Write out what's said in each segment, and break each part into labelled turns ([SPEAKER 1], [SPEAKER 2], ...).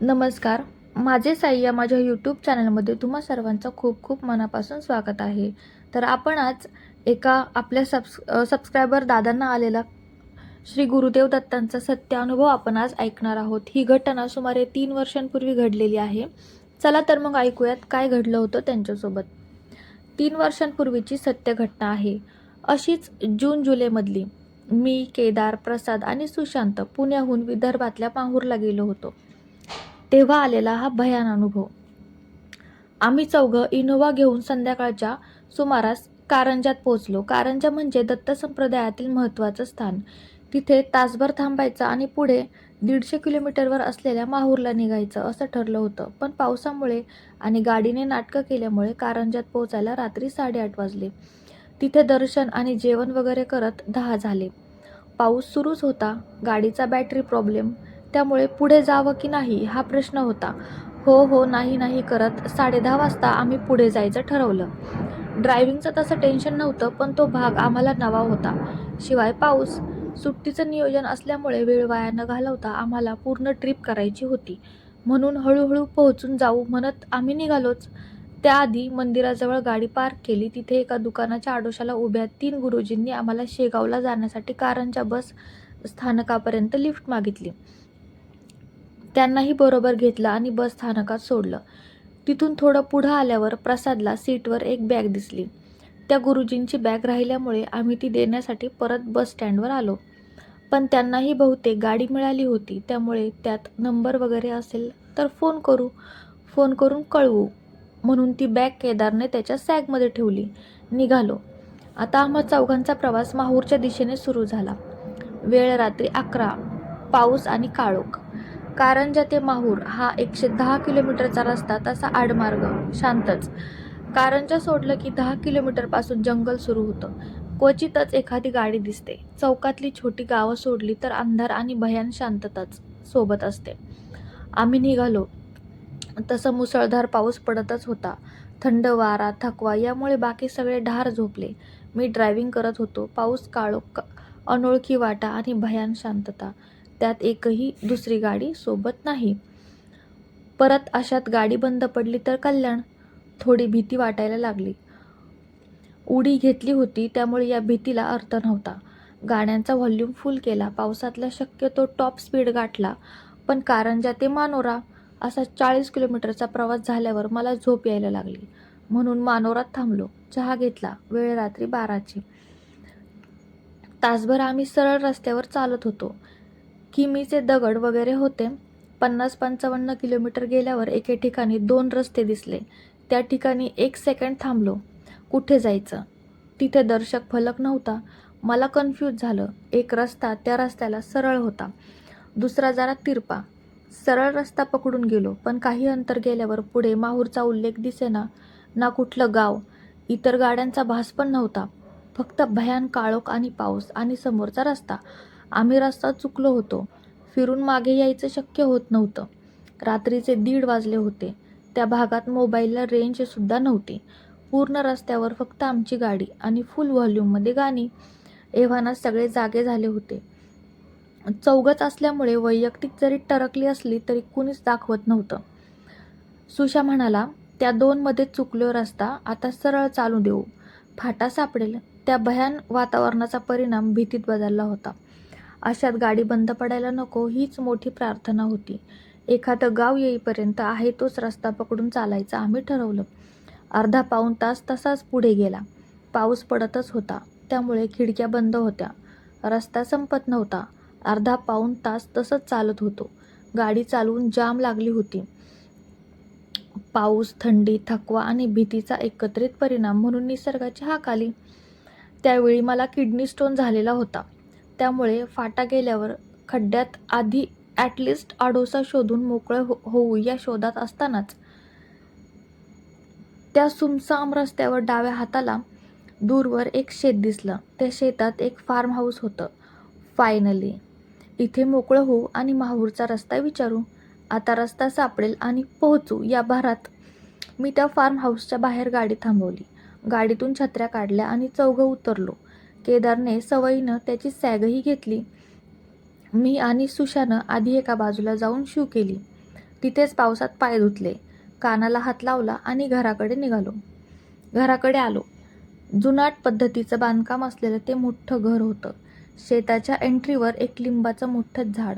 [SPEAKER 1] नमस्कार. माझे साई या माझ्या यूट्यूब चॅनलमध्ये तुम्हा सर्वांचं खूप खूप मनापासून स्वागत आहे. तर आपण आज एका आपल्या सबस सबस्क्रायबर दादांना आलेला श्री गुरुदेव दत्तांचा सत्य अनुभव आपण आज ऐकणार आहोत. ही घटना सुमारे तीन वर्षांपूर्वी घडलेली आहे. चला तर मग ऐकूयात काय घडलं होतं त्यांच्यासोबत. तीन वर्षांपूर्वीची सत्य घटना आहे. अशीच जून जुलैमधली मी केदार प्रसाद आणि सुशांत पुण्याहून विदर्भातल्या माहूरला गेलो होतो. तेव्हा आलेला हा भयान अनुभव. आम्ही चौघं इनोवा घेऊन संध्याकाळच्या सुमारास कारंजात पोहोचलो. कारंजा म्हणजे दत्त संप्रदायातील महत्त्वाचं स्थान. तिथे तासभर थांबायचं आणि पुढे दीडशे किलोमीटरवर असलेल्या माहूरला निघायचं असं ठरलं होतं. पण पावसामुळे आणि गाडीने नाटकं केल्यामुळे कारंजात पोहोचायला रात्री साडेआठ वाजले. तिथे दर्शन आणि जेवण वगैरे करत दहा झाले. पाऊस सुरूच होता. गाडीचा बॅटरी प्रॉब्लेम. त्यामुळे पुढे जावं की नाही हा प्रश्न होता. हो हो नाही नाही करत. साडेदहा वाजता आम्ही पुढे जायचं ठरवलं. ड्रायव्हिंगचं तसं टेन्शन नव्हतं पण तो भाग आम्हाला नवा होता. शिवाय पाऊस. सुट्टीचं नियोजन असल्यामुळे वेळ वाया न घालवता आम्हाला पूर्ण ट्रिप करायची होती. म्हणून हळूहळू पोहोचून जाऊ म्हणत आम्ही निघालोच. त्याआधी मंदिराजवळ गाडी पार्क केली. तिथे एका दुकानाच्या आडोशाला उभ्या तीन गुरुजींनी आम्हाला शेगावला जाण्यासाठी कारंजा बस स्थानकापर्यंत लिफ्ट मागितली. त्यांनाही बरोबर घेतलं आणि बस स्थानकात सोडलं. तिथून थोडं पुढं आल्यावर प्रसादला सीटवर एक बॅग दिसली. त्या गुरुजींची बॅग राहिल्यामुळे आम्ही ती देण्यासाठी परत बस स्टँडवर आलो. पण त्यांनाही बहुतेक गाडी मिळाली होती त्यामुळे त्यात नंबर वगैरे असेल तर फोन करू. फोन करून कळवू. म्हणून ती बॅग केदारने त्याच्या सॅगमध्ये ठेवली. निघालो. आता आम्हा चौघांचा प्रवास माहूरच्या दिशेने सुरू झाला. वेळ रात्री अकरा. पाऊस आणि काळोख. कारंजा ते माहूर हा एकशे दहा किलोमीटरचा रस्ता तसा आडमार्ग शांतच. कारंजा सोडलं की दहा किलोमीटरपासून जंगल सुरू होतं. क्वचितच एखादी गाडी दिसते. चौकातली छोटी गावं सोडली तर अंधार आणि भयान शांतताच सोबत असते. आम्ही निघालो. तसं मुसळधार पाऊस पडतच होता. थंड वारा थकवा यामुळे बाकी सगळे ढार झोपले. मी ड्रायव्हिंग करत होतो. पाऊस काळोख अनोळखी वाटा आणि भयान शांतता. त्यात एकही दुसरी गाडी सोबत नाही. परत अशात गाडी बंद पडली तर कल्याण थोडी भीती वाटायला लागली. उडी घेतली होती त्यामुळे या भीतीला अर्थ नव्हता. गाण्यांचा व्हॉल्यूम फुल केला पावसातला शक्यतो टॉप स्पीड गाठला. पण कारंजा ते मानोरा असा चाळीस किलोमीटरचा प्रवास झाल्यावर मला झोप यायला लागली. म्हणून मानोरात थांबलो चहा घेतला वेळ रात्री बाराची. तासभर आम्ही सरळ रस्त्यावर चालत होतो. किमीचे दगड वगैरे होते. पन्नास पंचावन्न किलोमीटर गेल्यावर एके ठिकाणी दोन रस्ते दिसले. त्या ठिकाणी एक सेकंड थांबलो. कुठे जायचं? तिथे दर्शक फलक नव्हता. मला कन्फ्यूज झालं. एक रस्ता त्या रस्त्याला सरळ होता. दुसरा जरा तिरपा. सरळ रस्ता पकडून गेलो पण काही अंतर गेल्यावर पुढे माहूरचा उल्लेख दिसेना. ना कुठलं गाव. इतर गाड्यांचा भास पण नव्हता. फक्त भयान काळोख आणि पाऊस आणि समोरचा रस्ता. आम्ही रस्ता चुकलो होतो. फिरून मागे यायचं शक्य होत नव्हतं. रात्रीचे दीड वाजले होते. त्या भागात मोबाईलला रेंजसुद्धा नव्हती. पूर्ण रस्त्यावर फक्त आमची गाडी आणि फुल व्हॉल्यूममध्ये गाणी. एव्हाना सगळे जागे झाले होते. चौघच असल्यामुळे वैयक्तिक जरी टरकली असली तरी कुणीच दाखवत नव्हतं. सुशा म्हणाला त्या दोनमध्ये चुकलो रस्ता आता सरळ चालू देऊ. फाटा सापडेल. त्या भयान वातावरणाचा परिणाम भीतीत बदलला होता. अशात गाडी बंद पडायला नको हीच मोठी प्रार्थना होती. एखादं गाव येईपर्यंत आहे तोच रस्ता पकडून चालायचा आम्ही ठरवलं. अर्धा पाऊण तास तसाच पुढे गेला. पाऊस पडतच होता त्यामुळे खिडक्या बंद होत्या. रस्ता संपत नव्हता. अर्धा पाऊण तास तसंच चालत होतो. गाडी चालवून जाम लागली होती. पाऊस थंडी थकवा आणि भीतीचा एकत्रित परिणाम म्हणून निसर्गाची हाक आली. त्यावेळी मला किडनी स्टोन झालेला होता. त्यामुळे फाटा गेल्यावर खड्ड्यात आधी ॲटलिस्ट आडोसा शोधून मोकळं हो होऊ या शोधात असतानाच. त्या सुमसाम रस्त्यावर डाव्या हाताला दूरवर एक शेत दिसलं. त्या शेतात एक फार्म हाऊस होतं. फायनली इथे मोकळं होऊ आणि माहूरचा रस्ता विचारू. आता रस्ता सापडेल आणि पोहोचू या भारात. मी त्या फार्म हाऊसच्या बाहेर गाडी थांबवली. गाडीतून छत्र्या काढल्या आणि चौघं उतरलो. केदारने सवयीनं त्याची सॅगही घेतली. मी आणि सुशानं आधी एका बाजूला जाऊन शू केली. तिथेच पावसात पाय धुतले. कानाला हात लावला आणि घराकडे निघालो. घराकडे आलो. जुनाट पद्धतीचं बांधकाम असलेलं ते मोठं घर होतं. शेताच्या एंट्रीवर एक लिंबाचं मोठं झाड.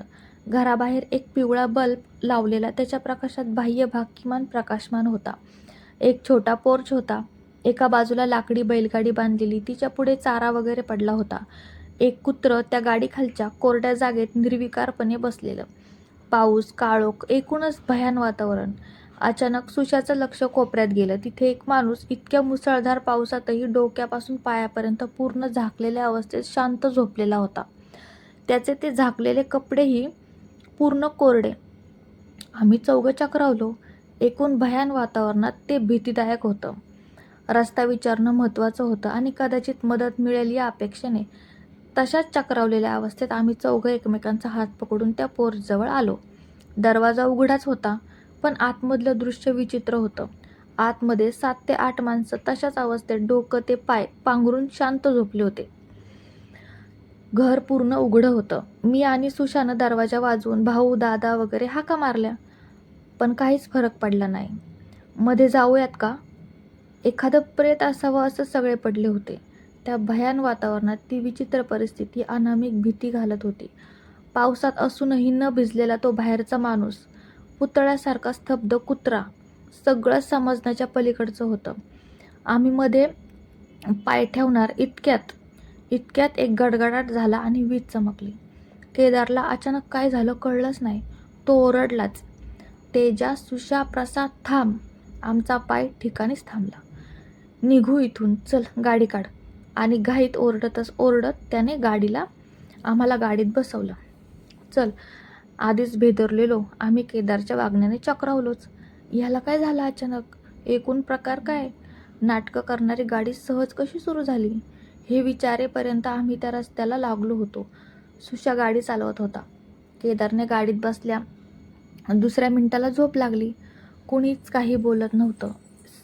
[SPEAKER 1] घराबाहेर एक पिवळा बल्ब लावलेला त्याच्या प्रकाशात बाह्य भाग किमान प्रकाशमान होता. एक छोटा पोर्च होता. एका बाजूला लाकडी बैलगाडी बांधलेली तिच्या पुढे चारा वगैरे पडला होता. एक कुत्र त्या गाडीखालच्या कोरड्या जागेत निर्विकारपणे बसलेलं. पाऊस काळोख एकूणच भयान वातावरण. अचानक सुशाचं लक्ष कोपऱ्यात गेलं. तिथे एक माणूस इतक्या मुसळधार पावसातही डोक्यापासून पायापर्यंत पूर्ण झाकलेल्या अवस्थेत शांत झोपलेला होता. त्याचे ते झाकलेले कपडेही पूर्ण कोरडे. आम्ही चौघं चक्रावलो एकूण भयान वातावरणात ते भीतीदायक होतं. रस्ता विचारणं महत्त्वाचं होतं आणि कदाचित मदत मिळेल या अपेक्षेने. तशाच चक्रावलेल्या अवस्थेत आम्ही चौघं एकमेकांचा हात पकडून त्या पोर्टजवळ आलो. दरवाजा उघडाच होता पण आतमधलं दृश्य विचित्र होतं. आतमध्ये सात ते आठ माणसं तशाच अवस्थेत डोकं ते पाय पांघरून शांत झोपले होते. घर पूर्ण उघडं होतं. मी आणि सुशानं दरवाजा वाजवून भाऊ दादा वगैरे हाका मारल्या पण काहीच फरक पडला नाही. मध्ये जाऊयात का? एखादं प्रेत असावं असं सगळे पडले होते. त्या भयान वातावरणात ती विचित्र परिस्थिती अनामिक भीती घालत होती. पावसात असूनही न भिजलेला तो बाहेरचा माणूस पुतळ्यासारखा स्तब्ध कुत्रा सगळं समजण्याच्या पलीकडचं होतं. आम्ही मध्ये पाय ठेवणार इतक्यात इतक्यात एक गडगडाट झाला आणि वीज चमकली. केदारला अचानक काय झालं कळलंच नाही. तो ओरडलाच तेजा सुशा प्रसाद थांब. आमचा पाय ठिकाणीच थांबला. निघू इथून. चल गाडी काढ. आणि घाईत ओरडतच ओरडत त्याने गाडीला आम्हाला गाडीत बसवलं. चल आधीच भेदरलेलो. आम्ही केदारच्या वागण्याने चक्रावलोच. ह्याला काय झालं अचानक? एकूण प्रकार काय? नाटकं करणारी गाडी सहज कशी सुरू झाली? हे विचारेपर्यंत आम्ही त्या रस्त्याला लागलो होतो. सुशा गाडी चालवत होता. केदारने गाडीत बसल्या. दुसऱ्या मिनिटाला झोप लागली. कुणीच काही बोलत नव्हतं.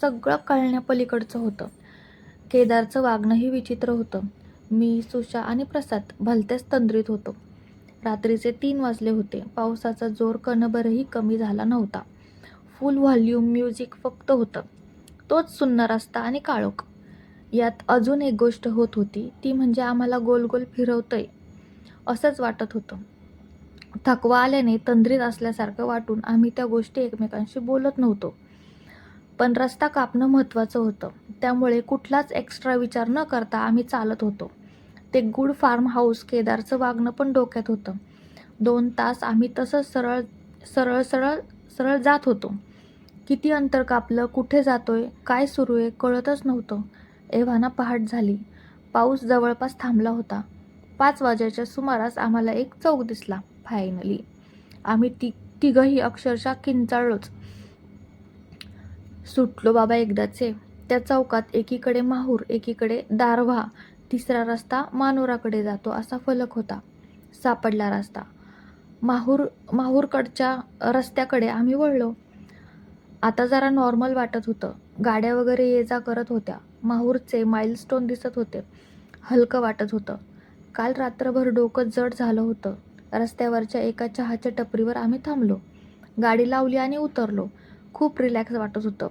[SPEAKER 1] सगळं कळण्यापलीकडचं होतं. केदारचं वागणंही विचित्र होतं. मी सुशा आणि प्रसाद भलत्याच तंद्रीत होतो. रात्रीचे तीन वाजले होते. पावसाचा जोर कणभरही कमी झाला नव्हता. फुल व्हॉल्यूम म्युझिक फक्त होतं. तोच सुन्न रस्ता आणि काळोख. यात अजून एक गोष्ट होत होती. ती म्हणजे आम्हाला गोल गोल फिरवतंय. असंच वाटत होतं. थकवा आल्याने तंद्रीत असल्यासारखं वाटून आम्ही त्या गोष्टी एकमेकांशी बोलत नव्हतो. पण रस्ता कापणं महत्त्वाचं होतं. त्यामुळे कुठलाच एक्स्ट्रा विचार न करता आम्ही चालत होतो. ते गुड फार्म हाऊस केदारचं वागणं पण डोक्यात होतं. दोन तास आम्ही तसंच सरळ सरळ सरळ सरळ जात होतो. किती अंतर कापलं कुठे जातोय काय सुरू आहे कळतच नव्हतं. एव्हाना पहाट झाली. पाऊस जवळपास थांबला होता. पाच वाजेच्या सुमारास आम्हाला एक चौक दिसला फायनली आम्ही ती तिघंही अक्षरशः किंचाळलोच. सुटलो बाबा एकदाचे. त्या चौकात एकीकडे माहूर एकीकडे दारव्हा. तिसरा रस्ता मानोराकडे जातो असा फलक होता. सापडला रस्ता. माहूर माहूरकडच्या रस्त्याकडे आम्ही वळलो. आता जरा नॉर्मल वाटत होतं. गाड्या वगैरे ये जा करत होत्या. माहूरचे माइलस्टोन दिसत होते. हलकं वाटत होतं. काल रात्रभर डोकं जड झालं होतं. रस्त्यावरच्या एका चहाच्या टपरीवर आम्ही थांबलो. गाडी लावली आणि उतरलो. खूप रिलॅक्स वाटत होतं.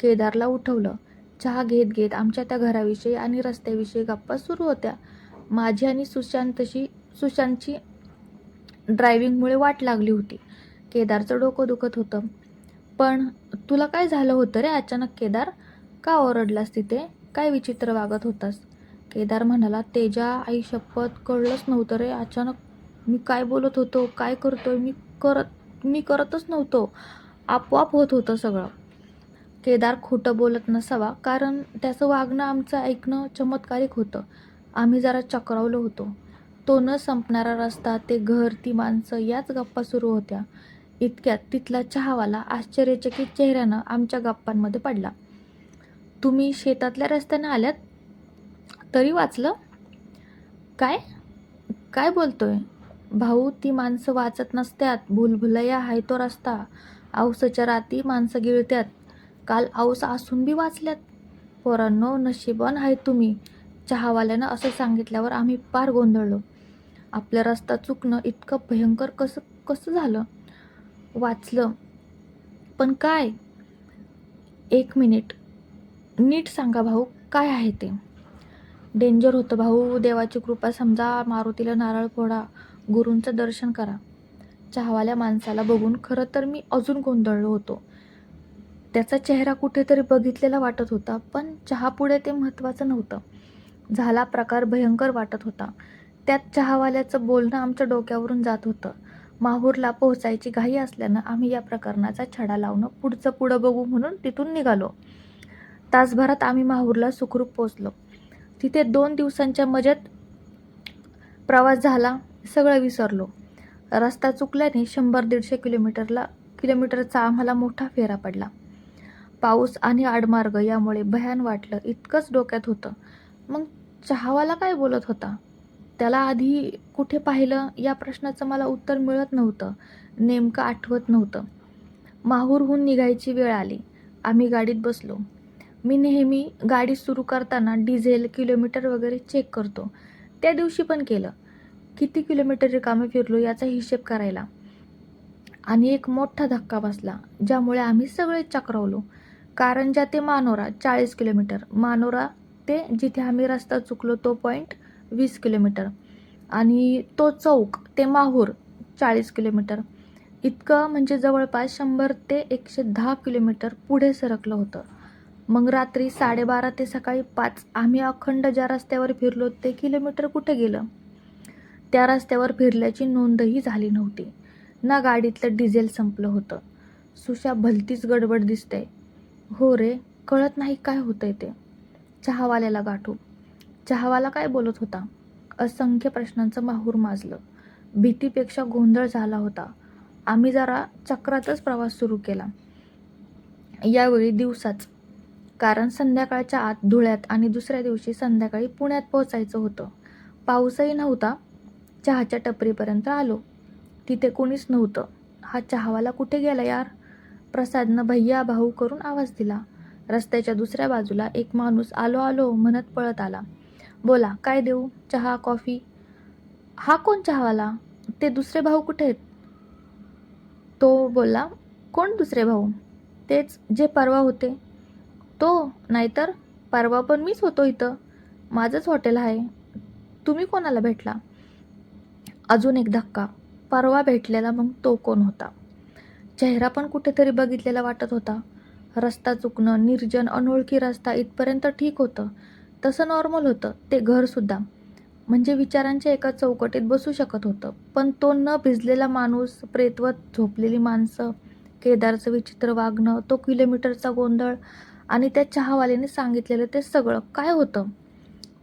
[SPEAKER 1] केदारला उठवलं. चहा घेत घेत आमच्या त्या घराविषयी आणि रस्त्याविषयी गप्पा सुरू होत्या. माझी आणि सुशांतशी सुशांतची ड्रायव्हिंगमुळे वाट लागली होती. केदारचं डोकं दुखत होतं. पण तुला काय झालं होतं रे अचानक केदार? का ओरडलास तिथे? काय विचित्र वागत होतास? केदार म्हणाला तेजा आई शपथ कळलंच नव्हतं रे. अचानक मी काय बोलत होतो? काय करतोय? मी करत मी करतच नव्हतो. आपोआप होत होतं सगळं. केदार खोटं बोलत नसावा कारण त्याचं वागणं आमचं ऐकणं चमत्कारिक होतं. आम्ही जरा चक्रावलो होतो. तो न संपणारा रस्ता ते घर ती माणसं याच गप्पा सुरू होत्या. इतक्यात तिथला चहावाला आश्चर्यचकित चेहऱ्यानं आमच्या गप्पांमध्ये पडला. तुम्ही शेतातल्या रस्त्यानं आल्यात? तरी वाचलं? काय? काय बोलतोय? भाऊ ती माणसं वाचत नसत्यात. भुलभुलया हाय तो रस्ता. औसच्या राती माणसं गिळत्यात. काल औस असून बी वाचल्यात. पोरांनो नशिबन आहे तुम्ही. चहावाल्यानं असं सांगितल्यावर आम्ही पार गोंधळलो. आपला रस्ता चुकणं इतकं भयंकर कसं कसं झालं? वाचलं. पण काय? एक मिनिट. नीट सांगा भाऊ काय आहे ते? डेंजर होतं भाऊ. देवाची कृपा समजा मारुतीला नारळ फोडा. गुरूंचं दर्शन करा. चहावाल्या माणसाला बघून खरं तर मी अजून गोंधळलो होतो. त्याचा चेहरा कुठेतरी बघितलेला वाटत होता पण चहापुढे ते महत्त्वाचं नव्हतं. झाला प्रकार भयंकर वाटत होता. त्यात चहावाल्याचं बोलणं आमच्या डोक्यावरून जात होतं. माहूरला पोहोचायची घाई असल्यानं आम्ही या प्रकरणाचा छडा लावणं पुढचं पुढं बघू म्हणून तिथून निघालो. तासभरात आम्ही माहूरला सुखरूप पोचलो तिथे दोन दिवसांच्या मजेत प्रवास झाला सगळं विसरलो. रस्ता चुकल्याने शंभर दीडशे किलोमीटरला किलोमीटरचा आम्हाला मोठा फेरा पडला. पाऊस आणि आडमार्ग यामुळे भयान वाटलं. इतकंच डोक्यात होतं. मग चहावाला काय बोलत होता? त्याला आधी कुठे पाहिलं? या प्रश्नाचं मला उत्तर मिळत नव्हतं. नेमकं आठवत नव्हतं. माहूरहून निघायची वेळ आली. आम्ही गाडीत बसलो. मी नेहमी गाडी सुरू करताना डिझेल किलोमीटर वगैरे चेक करतो. त्या दिवशी पण केलं. किती किलोमीटर रिकामे फिरलो याचा हिशेब करायला. आणि एक मोठा धक्का बसला ज्यामुळे आम्ही सगळे चक्रावलो. कारंजा ते मानोरा चाळीस किलोमीटर. मानोरा ते जिथे आम्ही रस्ता चुकलो तो पॉईंट वीस किलोमीटर. आणि तो चौक ते माहूर चाळीस किलोमीटर. इतकं म्हणजे जवळपास शंभर ते एकशे दहा किलोमीटर पुढे सरकलं होतं. मग रात्री साडेबारा ते सकाळी पाच आम्ही अखंड ज्या रस्त्यावर फिरलो ते किलोमीटर कुठे गेलं? त्या रस्त्यावर फिरल्याची नोंदही झाली नव्हती. ना गाडीतलं डिझेल संपलं होतं. सुशा भलतीच गडबड दिसते. हो रे कळत नाही काय होतंय ते. चहावाल्याला गाठू. चहावाला काय बोलत होता? असंख्य प्रश्नांचं माहूर माजलं. भीतीपेक्षा गोंधळ झाला होता. आम्ही जरा चक्रातच प्रवास सुरू केला. यावेळी दिवसाच. कारण संध्याकाळच्या आत धुळ्यात आणि दुसऱ्या दिवशी संध्याकाळी पुण्यात पोहोचायचं होतं. पाऊसही नव्हता. चहाच्या टपरीपर्यंत आलो. तिथे कोणीच नव्हतं. हा चहावाला कुठे गेला यार? प्रसादनं भैया भाऊ करून आवाज दिला. रस्त्याच्या दुसऱ्या बाजूला एक माणूस आलो आलो म्हणत पळत आला. बोला काय देऊ? चहा कॉफी? हा कोण चहावाला? ते दुसरे भाऊ कुठे आहेत? तो बोलला कोण दुसरे भाऊ? तेच जे परवा होते. तो नाहीतर परवा पण मीच होतो इथं. माझंच हॉटेल आहे. तुम्ही कोणाला भेटला? अजून एक धक्का. परवा भेटलेला मग तो कोण होता? चेहरा पण कुठेतरी बघितलेला वाटत होता. रस्ता चुकणं निर्जन अनोळखी रस्ता इथपर्यंत ठीक होतं. तसं नॉर्मल होतं ते घरसुद्धा म्हणजे विचारांच्या एका चौकटीत बसू शकत होतं. पण तो न भिजलेला माणूस प्रेतवत झोपलेली माणसं केदारचं विचित्र वागणं तो किलोमीटरचा गोंधळ आणि त्या चहावाल्याने सांगितलेलं ते सगळं काय होतं?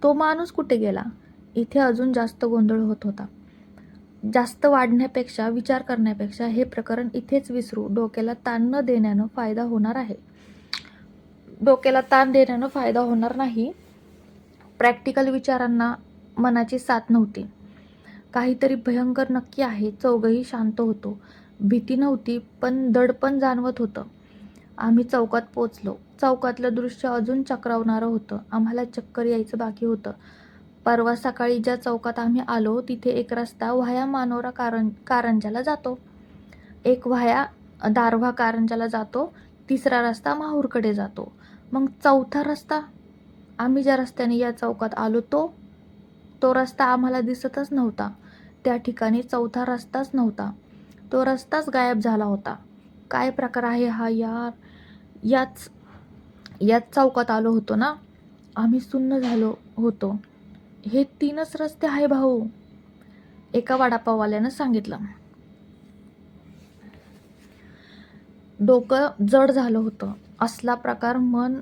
[SPEAKER 1] तो माणूस कुठे गेला? इथे अजून जास्त गोंधळ होत होता. जास्त वाढण्यापेक्षा विचार करण्यापेक्षा हे प्रकरण इथेच विसरू डोक्याला ताण न देण्यानं फायदा होणार आहे. डोक्याला ताण देण्यानं फायदा होणार नाही. प्रॅक्टिकल विचारांना मनाची साथ नव्हती. काहीतरी भयंकर नक्की आहे चौघही शांत होतो. भीती नव्हती पण दडपण जाणवत होतं. आम्ही चौकात पोचलो. चौकातलं दृश्य अजून चक्रावणारं होतं. आम्हाला चक्कर यायचं बाकी होतं. परवा सकाळी ज्या चौकात आम्ही आलो तिथे एक रस्ता व्हाया मानोरा कारं कारंजाला जातो. एक व्हाया दारव्हा कारंजाला जातो तिसरा रस्ता माहूरकडे जातो. मग चौथा रस्ता आम्ही ज्या रस्त्याने या चौकात आलो तो तो रस्ता आम्हाला दिसतच नव्हता. त्या ठिकाणी चौथा रस्ताच नव्हता. तो रस्ताच गायब झाला होता. काय प्रकार आहे हा यार? याच याच चौकात आलो होतो ना आम्ही सुन्न झालो होतो. हे तीनच रस्ते आहे भाऊ. एका वडापाववाल्यानं सांगितलं. डोकं जड झालं होतं. असला प्रकार मन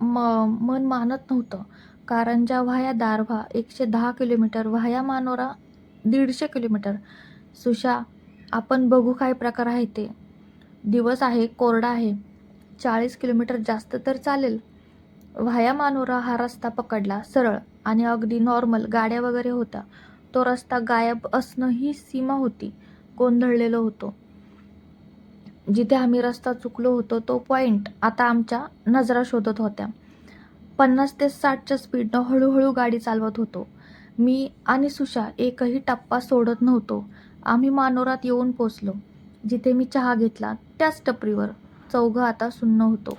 [SPEAKER 1] म मन मानत नव्हतं. कारंजा व्हाया दारव्हा एकशे दहा किलोमीटर व्हाया मानोरा दीडशे किलोमीटर सुशा आपण बघू काय प्रकार आहे ते. दिवस आहे कोरडा आहे. चाळीस किलोमीटर जास्त तर चालेल. व्हाया मानोरा हा रस्ता पकडला सरळ आणि अगदी नॉर्मल गाड्या वगैरे होत्या. तो रस्ता गायब असणं ही सीमा होती. गोंधळलेलो होतो. जिथे आम्ही रस्ता चुकलो होतो तो पॉईंट आता आमच्या नजरा शोधत होत्या. पन्नास ते साठच्या स्पीडनं हळूहळू गाडी चालवत होतो. मी आणि सुशा एकही टप्पा सोडत नव्हतो. आम्ही मानोरात येऊन पोचलो. जिथे मी चहा घेतला त्याच टपरीवर चौघं आता सुन्न होतो.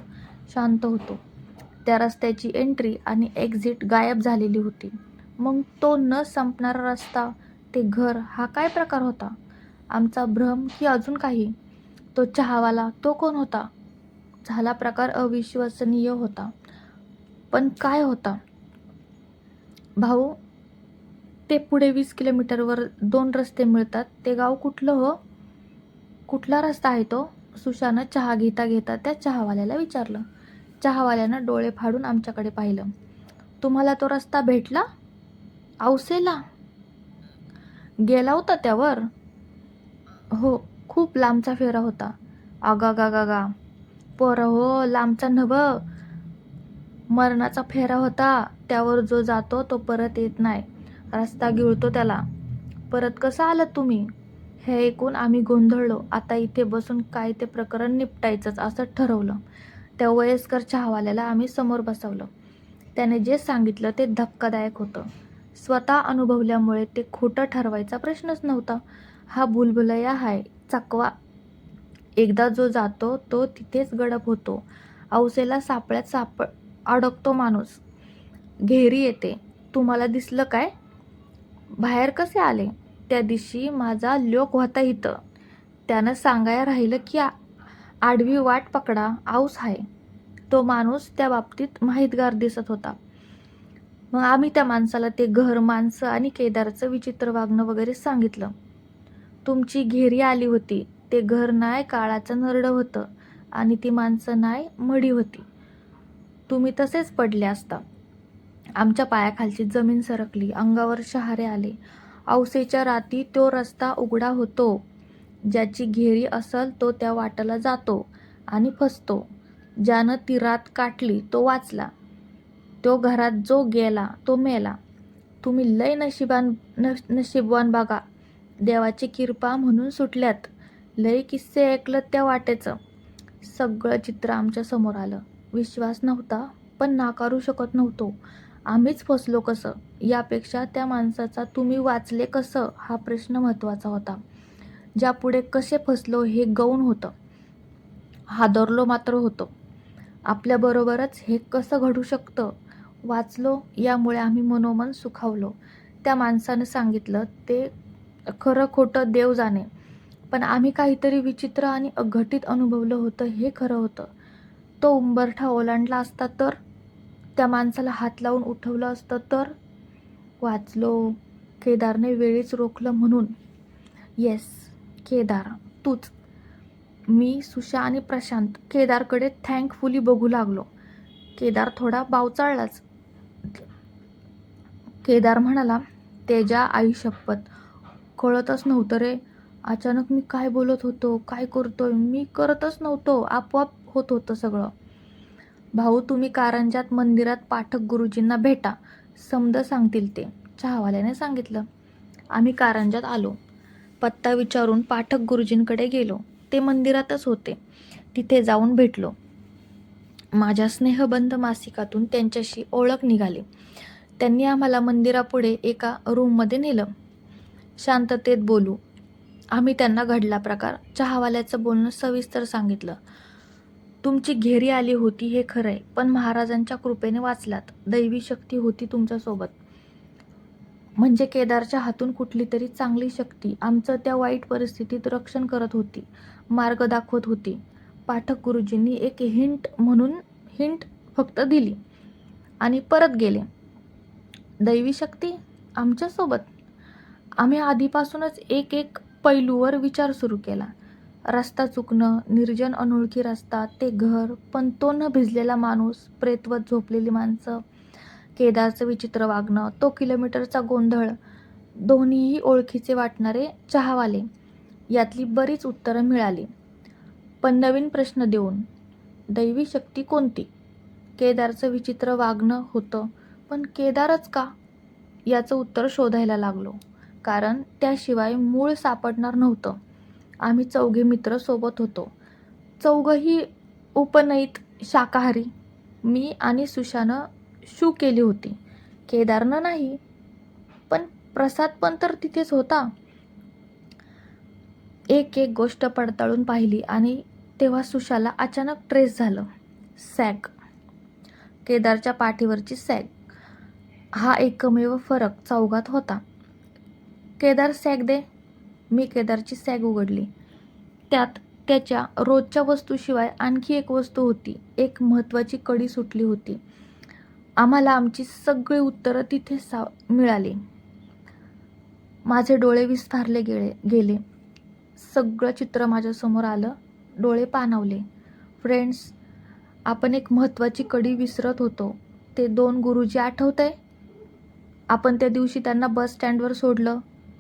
[SPEAKER 1] शांत होतो. त्या रस्त्याची एंट्री आणि एक्झिट गायब झालेली होती. मग तो न संपणारा रस्ता ते घर हा काय प्रकार होता? आमचा भ्रम की अजून काही? तो चहावाला तो कोण होता? झाला प्रकार अविश्वसनीय होता. पण काय होता? भाऊ ते पुढे वीस किलोमीटरवर दोन रस्ते मिळतात. ते गाव कुठलं हो? कुठला रस्ता आहे तो? सुशानं चहा घेता घेता त्या चहावाल्याला विचारलं. चहावाल्यानं डोळे फाडून आमच्याकडे पाहिलं. तुम्हाला तो रस्ता भेटला? औसेला. गेला होता त्यावर? हो खूप लांबचा फेरा होता. आगा गा गा गा. पोरं हो लांबचा नभ. मरणाचा फेरा होता. त्यावर जो जातो तो परत येत नाही. रस्ता गिळतो त्याला. परत कसं आलात तुम्ही? हे ऐकून आम्ही गोंधळलो. आता इथे बसून काय ते प्रकरण निपटायचंच असं ठरवलं. त्या वयस्कर चहावाल्याला आम्ही समोर बसवलं. त्याने जे सांगितलं ते धक्कादायक होतं. स्वतः अनुभवल्यामुळे ते खोटं ठरवायचा प्रश्नच नव्हता. हा बुलबुलया हाय चकवा. एकदा जो जातो तो तिथेच गडप होतो. औसेला सापळ्यात साप अडकतो माणूस. घेरी येते. तुम्हाला दिसलं काय? बाहेर कसे आले? त्या दिवशी माझा लोक होता इथं. त्यानं सांगायला राहिलं की आडवी वाट पकडा आऊस आहे तो माणूस त्या बाबतीत माहितगार दिसत होता. मग आम्ही त्या माणसाला ते घर माणसं आणि केदारचं विचित्र वागणं वगैरे सांगितलं. तुमची घेरी आली होती. ते घर नाही काळाचं नरडं होतं आणि ती माणसं नाही मडी होती. तुम्ही तसेच पडले असता. आमच्या पायाखालची जमीन सरकली. अंगावर शहारे आले. औसेच्या राती तो रस्ता उघडा होतो. ज्याची घेरी असल तो त्या वाटाला जातो आणि फसतो. ज्यानं ती रात काटली तो वाचला. तो घरात जो गेला तो मेला. तुम्ही लय नशिबान नश नशीबवान बघा. देवाची किरपा म्हणून सुटल्यात. लय किस्से ऐकलं त्या वाटेचं. सगळं चित्र आमच्यासमोर आलं. विश्वास नव्हता पण नाकारू शकत नव्हतो. आम्हीच फसलो कसं? यापेक्षा त्या माणसाचा तुम्ही वाचले कसं? हा प्रश्न महत्त्वाचा होता. ज्यापुढे कसे फसलो हे गौण होतं. हादरलो मात्र होतो. आपल्याबरोबरच हे कसं घडू शकतं? वाचलो यामुळे आम्ही मनोमन सुखावलो. त्या माणसानं सांगितलं ते खरं खोटं देव जाणे. पण आम्ही काहीतरी विचित्र आणि अघटित अनुभवलं होतं हे खरं होतं. तो उंबरठा ओलांडला असता तर? त्या माणसाला हात लावून उठवलं असतं तर? वाचलो केदारने वेळीच रोखलं म्हणून. येस केदार तूच. मी सुशा आणि प्रशांत केदारकडे थँकफुली बघू लागलो. केदार थोडा बावचाळलाच. केदार म्हणाला तेजा आई शपथ. कळतच नव्हतं रे. अचानक मी काय बोलत होतो काय करतोय? मी करतच नव्हतो. आपोआप होत होतं सगळं. भाऊ तुम्ही कारंजात मंदिरात पाठक गुरुजींना भेटा. समद सांगतील ते. चहावाल्याने सांगितलं. आम्ही कारंजात आलो. पत्ता विचारून पाठक गुरुजींकडे गेलो. ते मंदिरातच होते. तिथे जाऊन भेटलो. माझ्या स्नेहबंध मासिकातून त्यांच्याशी ओळख निघाली. त्यांनी आम्हाला मंदिरापुढे एका रूममध्ये नेलं. शांततेत बोलू आम्ही त्यांना घडला प्रकार. चहावाल्याचं बोलणं सविस्तर सांगितलं. तुमची घेरी आली होती हे खरं आहे पण महाराजांच्या कृपेने वाचलात. दैवी शक्ती होती तुमच्यासोबत. म्हणजे केदारच्या हातून कुठली तरी चांगली शक्ती आमचं त्या वाईट परिस्थितीत रक्षण करत होती मार्ग दाखवत होती. पाठक गुरुजींनी एक हिंट म्हणून हिंट फक्त दिली आणि परत गेले. दैवी शक्ती आमच्यासोबत आम्ही आधीपासूनच एक एक पैलूवर विचार सुरू केला. रस्ता चुकणं निर्जन अनोळखी रस्ता ते घर पण तो न भिजलेला माणूस प्रेतवत झोपलेली माणसं केदारचं विचित्र वागणं तो किलोमीटरचा गोंधळ दोन्हीही ओळखीचे वाटणारे चहावाले यातली बरीच उत्तरं मिळाली. पण नवीन प्रश्न देऊन दैवी शक्ती कोणती? केदारचं विचित्र वागणं होतं पण केदारच का? याचं उत्तर शोधायला लागलो. कारण त्याशिवाय मूळ सापडणार नव्हतं. आम्ही चौघे मित्र सोबत होतो. चौघही उपनयित शाकाहारी मी आणि सुशानं शू केली होती. केदारनं नाही पण प्रसाद पण तर तिथेच होता. एक एक गोष्ट पडताळून पाहिली आणि तेव्हा सुशाला अचानक ट्रेस झालं. सॅग. केदारच्या पाठीवरची सॅग. हा एकमेव फरक चौघात होता. केदार सॅग दे. मी केदारची सॅग उघडली. त्यात त्याच्या रोजच्या वस्तूशिवाय आणखी एक वस्तू होती. एक महत्त्वाची कडी सुटली होती. आम्हाला आमची सगळी उत्तरं तिथे सा मिळाली. माझे डोळे विस्तारले गेले गेले. सगळं चित्र माझ्यासमोर आलं. डोळे पाणावले. फ्रेंड्स आपण एक महत्त्वाची कडी विसरत होतो. ते दोन गुरुजी आठवत आहे आपण त्या दिवशी त्यांना बस स्टँडवर सोडलं.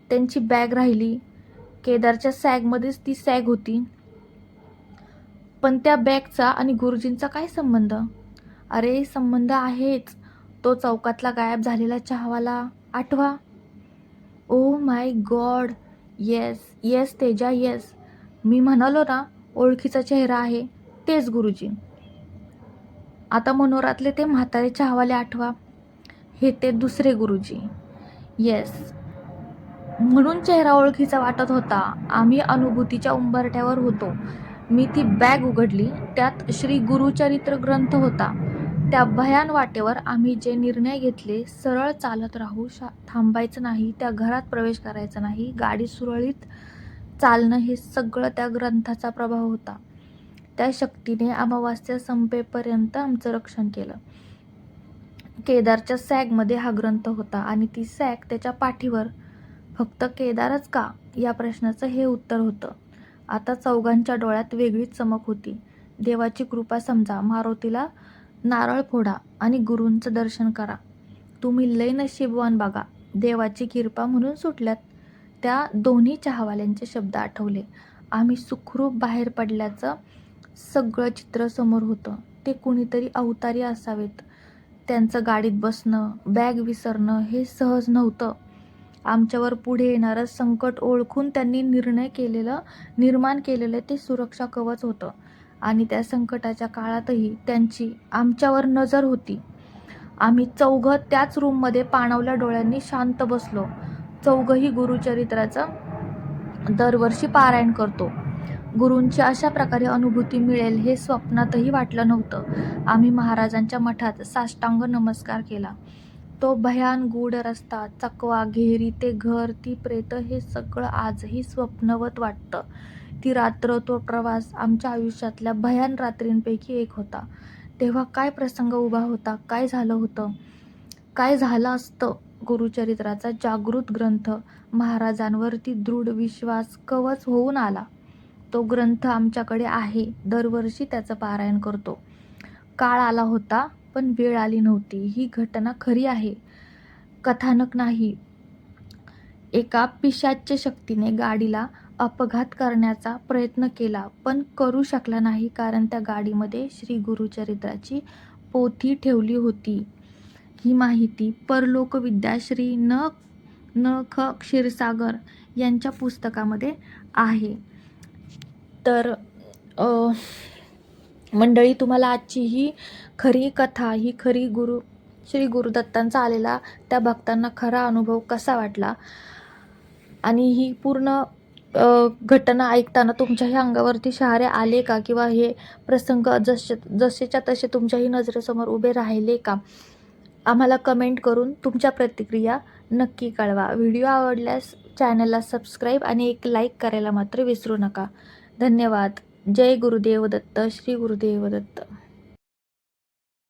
[SPEAKER 1] त्यांची बॅग राहिली. केदारच्या सॅगमध्येच ती सॅग होती. पण त्या बॅगचा आणि गुरुजींचा काय संबंध? अरे संबंध आहेच. तो चौकातला गायब झालेला चहावाला. आठवा. ओ my God. Yes yes Teja yes. मी म्हणालो ना ओळखीचा चेहरा आहे. तेच गुरुजी. आता मनोरातले ते म्हातारे चहावाले आठवा. हे ते दुसरे गुरुजी. येस. म्हणून चेहरा ओळखीचा वाटत होता. आम्ही अनुभूतीच्या उंबरठ्यावर होतो. मी ती बॅग उघडली. त्यात श्री गुरुचरित्र ग्रंथ होता. त्या भयान वाटेवर आम्ही जे निर्णय घेतले सरळ चालत राहू शा थांबायचं नाही त्या घरात प्रवेश करायचा नाही गाडी सुरळीत चालणं हे सगळं त्या ग्रंथाचा प्रभाव होता. त्या शक्तीने अमावास्या संपेपर्यंत आमचं रक्षण केलं. केदारच्या सॅगमध्ये हा ग्रंथ होता आणि ती सॅग त्याच्या पाठीवर फक्त केदारच का? या प्रश्नाचं हे उत्तर होतं. आता चौघांच्या डोळ्यात वेगळीच चमक होती. देवाची कृपा समजा मारुतीला नारळ फोडा आणि गुरूंचं दर्शन करा. तुम्ही लय नशीबवान बघा. देवाची कृपा म्हणून सुटल्यात. त्या दोन्ही चहावाल्यांचे शब्द आठवले. आम्ही सुखरूप बाहेर पडल्याचं सगळं चित्र समोर होतं. ते कुणीतरी अवतारी असावेत. त्यांचं गाडीत बसणं बॅग विसरणं हे सहज नव्हतं. आमच्यावर पुढे येणारं संकट ओळखून त्यांनी निर्णय केलेलं निर्माण केलेलं ते सुरक्षा कवच होतं. आणि त्या संकटाच्या काळातही त्यांची आमच्यावर नजर होती. आम्ही चौघं त्याच रूममध्ये पाणावल्या डोळ्यांनी शांत बसलो. चौघही गुरुचरित्राचं दरवर्षी पारायण करतो. गुरूंची अशा प्रकारे अनुभूती मिळेल हे स्वप्नातही वाटलं नव्हतं. आम्ही महाराजांच्या मठात साष्टांग नमस्कार केला. तो भयान गूढ रस्ता चकवा घेरी ते घर ती प्रेत हे सगळं आजही स्वप्नवत वाटतं. ती रात्र तो प्रवास आमच्या आयुष्यातल्या भयान रात्रींपैकी एक होता. तेव्हा काय प्रसंग उभा होता काय झालं होतं? काय झालं असतं? गुरुचरित्राचा जागृत ग्रंथ महाराजांवरती दृढ विश्वास कवच होऊन आला. तो ग्रंथ आमच्याकडे आहे दरवर्षी त्याचं पारायण करतो. काळ आला होता पण वेळ आली नव्हती. ही घटना खरी आहे. कथानक नाही. एका पिशाच्य शक्तीने गाडीला अपघात करण्याचा प्रयत्न केला पण करू शकला नाही कारण त्या गाडीमध्ये श्री गुरुचरित्राची पोथी ठेवली होती. ही माहिती परलोकविद्या श्री न न ख क्षीरसागर यांच्या पुस्तकामध्ये आहे. तर मंडळी तुम्हाला आजची ही खरी कथा ही खरी गुरु श्री गुरुदत्तांचा आलेला त्या भक्तांना खरा अनुभव कसा वाटला? आणि ही पूर्ण घटना ऐकताना तुमच्याही अंगावरती शहारे आले का? किंवा हे प्रसंग जसे जसेच्या तसे तुमच्याही नजरेसमोर उभे राहिले का? आम्हाला कमेंट करून तुमच्या प्रतिक्रिया नक्की कळवा. व्हिडिओ आवडल्यास चॅनलला सबस्क्राईब आणि एक लाईक करायला मात्र विसरू नका. धन्यवाद. जय गुरुदेव दत्त श्री गुरुदेव दत्त